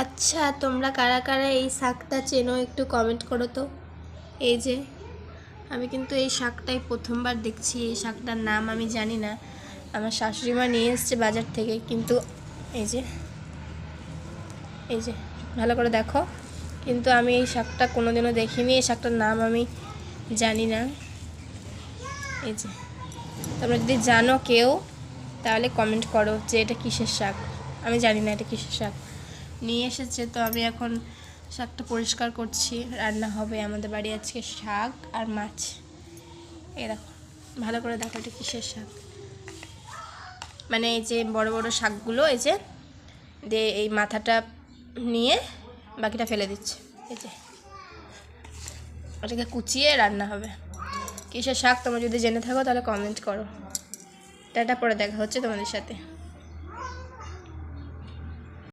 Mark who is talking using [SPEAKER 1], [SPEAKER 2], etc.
[SPEAKER 1] আচ্ছা তোমরা কারা কারা এই শাকটা চেনো একটু কমেন্ট করো তো। এই যে, আমি কিন্তু এই শাকটাই প্রথমবার দেখছি, এই শাকটার নাম আমি জানি না। আমার শাশুড়ি মা নিয়ে এসছে বাজার থেকে, কিন্তু এই যে এই যে, ভালো করে দেখো। কিন্তু আমি এই শাকটা কোনোদিনও দেখিনি, এই শাকটার নাম আমি জানি না। এই যে, তোমরা যদি জানো কেউ, তাহলে কমেন্ট করো যে এটা কিসের শাক। আমি জানি না এটা কিসের শাক। নিয়ে এসেছে, তো আমি এখন শাকটা পরিষ্কার করছি। রান্না হবে আমাদের বাড়ি আজকে শাক আর মাছ। এই দেখো, ভালো করে দেখো এটা কিসের শাক। মানে এই যে বড় বড় শাকগুলো, এই যে, দিয়ে এই মাথাটা নিয়ে বাকিটা ফেলে দিচ্ছে। এই যে ওটাকে কুচিয়ে রান্না হবে। কিসের শাক, তোমরা যদি জেনে থাকো তাহলে কমেন্ট করো। টাটা, পরে দেখা হচ্ছে তোমাদের সাথে।